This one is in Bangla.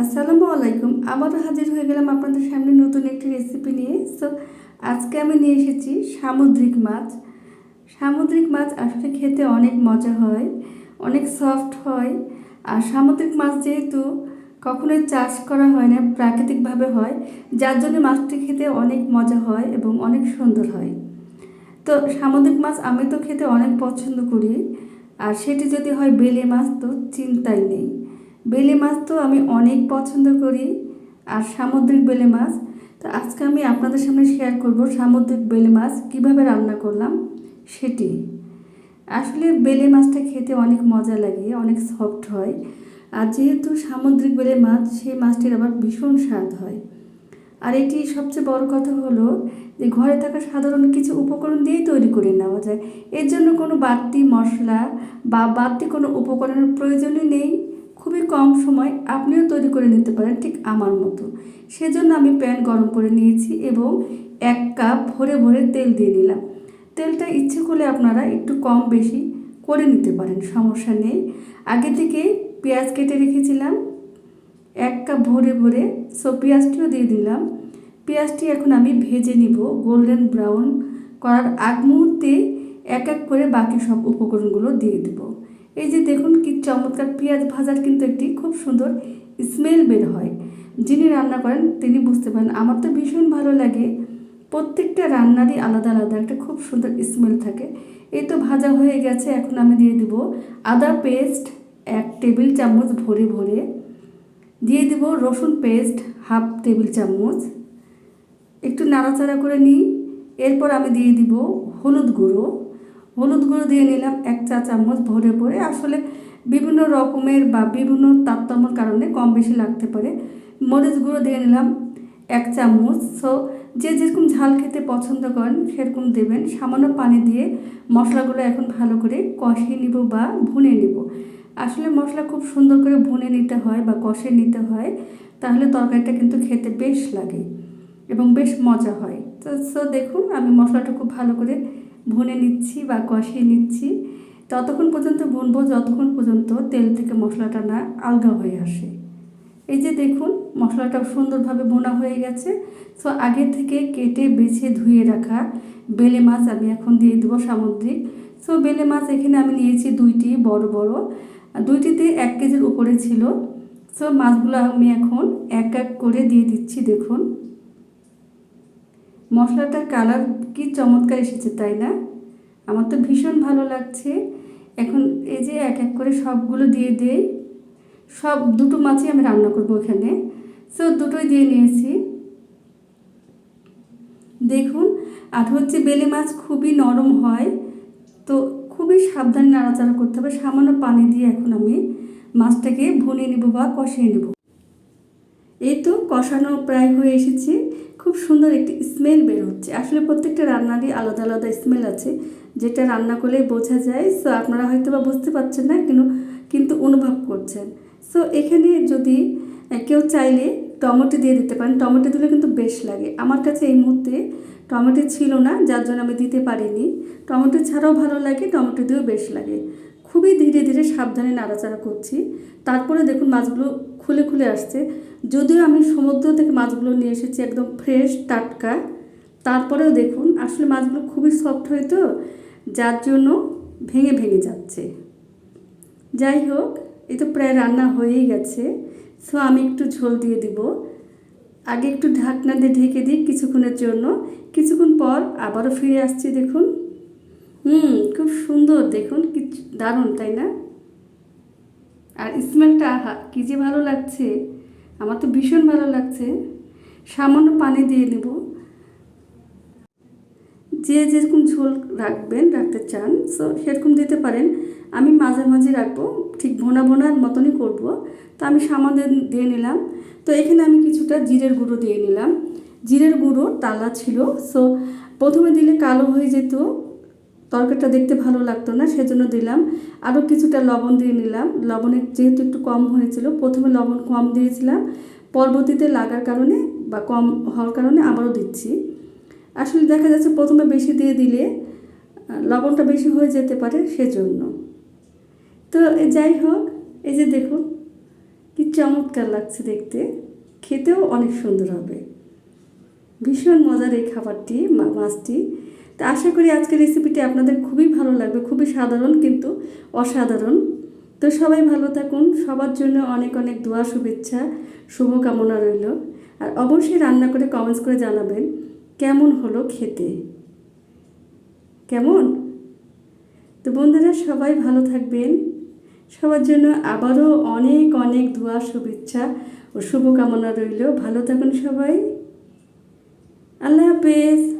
আসসালামু আলাইকুম। আবারও হাজির হয়ে গেলাম আপনাদের সামনে নতুন একটি রেসিপি নিয়ে। সো আজকে আমি নিয়ে এসেছি সামুদ্রিক মাছ। সামুদ্রিক মাছ আসলে খেতে অনেক মজা হয়, অনেক সফট হয়। আর সামুদ্রিক মাছ যেহেতু কখনোই চাষ করা হয় না, প্রাকৃতিকভাবে হয়, যার জন্য মাছটি খেতে অনেক মজা হয় এবং অনেক সুন্দর হয়। তো সামুদ্রিক মাছ আমি তো খেতে অনেক পছন্দ করি। আর সেটি যদি হয় বেলে মাছ, তো চিন্তাই নেই। বেলে মাছ তো আমি অনেক পছন্দ করি আর সামুদ্রিক বেলে মাছ। তো আজকে আমি আপনাদের সামনে শেয়ার করব সামুদ্রিক বেলে মাছ, কীভাবে রান্না করলাম সেটি। আসলে বেলে মাছটা খেতে অনেক মজা লাগে, অনেক সফট হয়। আর যেহেতু সামুদ্রিক বেলে মাছ, সেই মাছটির আবার ভীষণ স্বাদ হয়। আর এটি সবচেয়ে বড় কথা হলো যে ঘরে থাকা সাধারণ কিছু উপকরণ দিয়েই তৈরি করে নেওয়া যায়। এর জন্য কোনো বাড়তি মশলা বা বাড়তি কোনো উপকরণের প্রয়োজনই নেই। খুবই কম সময় আপনিও তৈরি করে নিতে পারেন ঠিক আমার মতো। সেজন্য আমি প্যান গরম করে নিয়েছি এবং এক কাপ ভরে ভরে তেল দিয়ে নিলাম। তেলটা ইচ্ছে করলে আপনারা একটু কম বেশি করে নিতে পারেন, সমস্যা নেই। আগে থেকে পেঁয়াজ কেটে রেখেছিলাম, এক কাপ ভরে ভরে সো পেঁয়াজটিও দিয়ে দিলাম। পেঁয়াজটি এখন আমি ভেজে নিব গোল্ডেন ব্রাউন করার আগ মুহূর্তে এক এক করে বাকি সব উপকরণগুলো দিয়ে দেব। এই যে দেখুন কি চমৎকার পেঁয়াজ ভাজার কিন্তু একটি খুব সুন্দর স্মেল বের হয়। যিনি রান্না করেন, তিনি বুঝতে পারেন। আমার তো ভীষণ ভালো লাগে। প্রত্যেকটা রান্নারই আলাদা আলাদা একটা খুব সুন্দর স্মেল থাকে। এই তো ভাজা হয়ে গেছে, এখন আমি দিয়ে দিব আদা পেস্ট এক টেবিল চামচ ভরে ভরে। দিয়ে দেব রসুন পেস্ট হাফ টেবিল চামচ। একটু নাড়াচাড়া করে নিই। এরপর আমি দিয়ে দিব হলুদ গুঁড়ো। হলুদ গুঁড়ো দিয়ে নিলাম এক চা চামচ ভরে ভরে আসলে বিভিন্ন রকমের বা বিভিন্ন তারতম্যর কারণে কম বেশি লাগতে পারে। মরিচ গুঁড়ো দিয়ে নিলাম এক চামচ। সো যে যেরকম ঝাল খেতে পছন্দ করেন, সেরকম দেবেন। সামান্য পানি দিয়ে মশলাগুলো এখন ভালো করে কষিয়ে নিব বা ভুনে নিব। আসলে মশলা খুব সুন্দর করে ভুনে নিতে হয় বা কষে নিতে হয়, তাহলে তরকারিটা কিন্তু খেতে বেশ লাগে এবং বেশ মজা হয়। তো সো দেখুন, আমি মশলাটা খুব ভালো করে ভুনে নিচ্ছি বা কষিয়ে নিচ্ছি, ততক্ষণ পর্যন্ত ভুনবো, যতক্ষণ পর্যন্ত তেল থেকে মশলাটা না আলগা হয়ে আসে। এই যে দেখুন, মশলাটা সুন্দরভাবে বোনা হয়ে গেছে। সো আগে থেকে কেটে বেছে ধুয়ে রাখা বেলে মাছ আমি এখন দিয়ে দেবো সামুদ্রিক। সো বেলে মাছ এখানে আমি নিয়েছি দুইটি, বড় বড়। দুইটিতে এক কেজির উপরে ছিল। সো মাছগুলো আমি এখন এক এক করে দিয়ে দিচ্ছি, দেখুন। মশলাটার কালার কি চমৎকার এসেছে, তাই না? আমার তো ভীষণ ভালো লাগছে। এখন এই যে এক এক করে সবগুলো দিয়ে দেই। সব দুটো মাছই আমি রান্না করব এখানে। সো দুটোই দিয়ে নিয়েছি। দেখুন, আর হচ্ছে বেলে মাছ খুবই নরম হয়। তো খুবই সাবধানে নাড়াচাড়া করতে হবে। সামান্য পানি দিয়ে এখন আমি মাছটাকে ভুনে নেব বা কষিয়ে নেব। এই তো কষানো প্রায় হয়ে এসেছে। খুব সুন্দর একটি স্মেল বের হচ্ছে। আসলে প্রত্যেকটা রান্নারই আলাদা আলাদা স্মেল আছে। যেটা রান্না করলেই বোঝা যায়। সো আপনারা হয়তো বা বুঝতে পারছেন না কিন্তু কিন্তু অনুভব করছেন। সো এখানে যদি কেউ চাইলে টমেটো দিয়ে দিতে পারেন। টমেটো দিলে কিন্তু বেশ লাগে। আমার কাছে এই মুহূর্তে টমেটো ছিল না, যার জন্য আমি দিতে পারিনি। টমেটো ছাড়াও ভালো লাগে, টমেটো দিয়েও বেশ লাগে। খুবই ধীরে ধীরে সাবধানে নাড়াচাড়া করছি। তারপরে দেখুন মাছগুলো খুলে খুলে আসছে। যদিও আমি সমুদ্র থেকে মাছগুলো নিয়ে এসেছি একদম ফ্রেশ টাটকা। তারপরেও দেখুন আসলে মাছগুলো খুবই সফট হয় তো, যার জন্য ভেঙে ভেঙে যাচ্ছে। যাই হোক এ তো প্রায় রান্না হয়েই গেছে। সো আমি একটু ঝোল দিয়ে দিব। আগে একটু ঢাকনা দিয়ে ঢেকে দিই কিছুক্ষণের জন্য। কিছুক্ষণ পর আবারও ফিরে আসছি দেখুন। হুম, খুব সুন্দর দেখুন দারুণ, তাই না? আর স্মেলটা আহা, কী যে ভালো লাগছে। আমার তো ভীষণ ভালো লাগছে। সামান্য পানি দিয়ে নেব। যে যেরকম ঝোল রাখবেন, রাখতে চান সো সেরকম দিতে পারেন। আমি মাঝে মাঝে রাখব, ঠিক ভোনা ভোনার মতনই করব। তো আমি সামান্য দিয়ে নিলাম। তো এখানে আমি কিছুটা জিরের গুঁড়ো দিয়ে নিলাম। জিরের গুঁড়ো তালা ছিল সো প্রথমে দিলে কালো হয়ে যেত। তরকারিটা দেখতে ভালো লাগতো না, সেজন্য দিলাম। আরও কিছুটা লবণ দিয়ে নিলাম। লবণের যেহেতু একটু কম হয়েছিল, প্রথমে লবণ কম দিয়েছিলাম। পরবর্তীতে লাগার কারণে বা কম হওয়ার কারণে আবারও দিচ্ছি। আসলে দেখা যাচ্ছে প্রথমে বেশি দিয়ে দিলে লবণটা বেশি হয়ে যেতে পারে সেজন্য। তো যাই হোক, এই যে দেখুন, কি চমৎকার লাগছে দেখতে। খেতেও অনেক সুন্দর হবে। ভীষণ মজার এই খাবারটি মাছটি তা আশা করি আজকের রেসিপিটি আপনাদের খুবই ভালো লাগবে, খুবই সাধারণ কিন্তু অসাধারণ। তো সবাই ভালো থাকুন, সবার জন্য অনেক অনেক দোয়া, শুভেচ্ছা, শুভকামনা রইল। আর অবশ্যই রান্না করে কমেন্টস করে জানাবেন, কেমন হলো খেতে? কেমন? তো বন্ধুরা সবাই ভালো থাকবেন, সবার জন্য আবারও অনেক অনেক দোয়া, শুভেচ্ছা ও শুভকামনা রইল। ভালো থাকুন সবাই। আল্লাহ হাফেজ।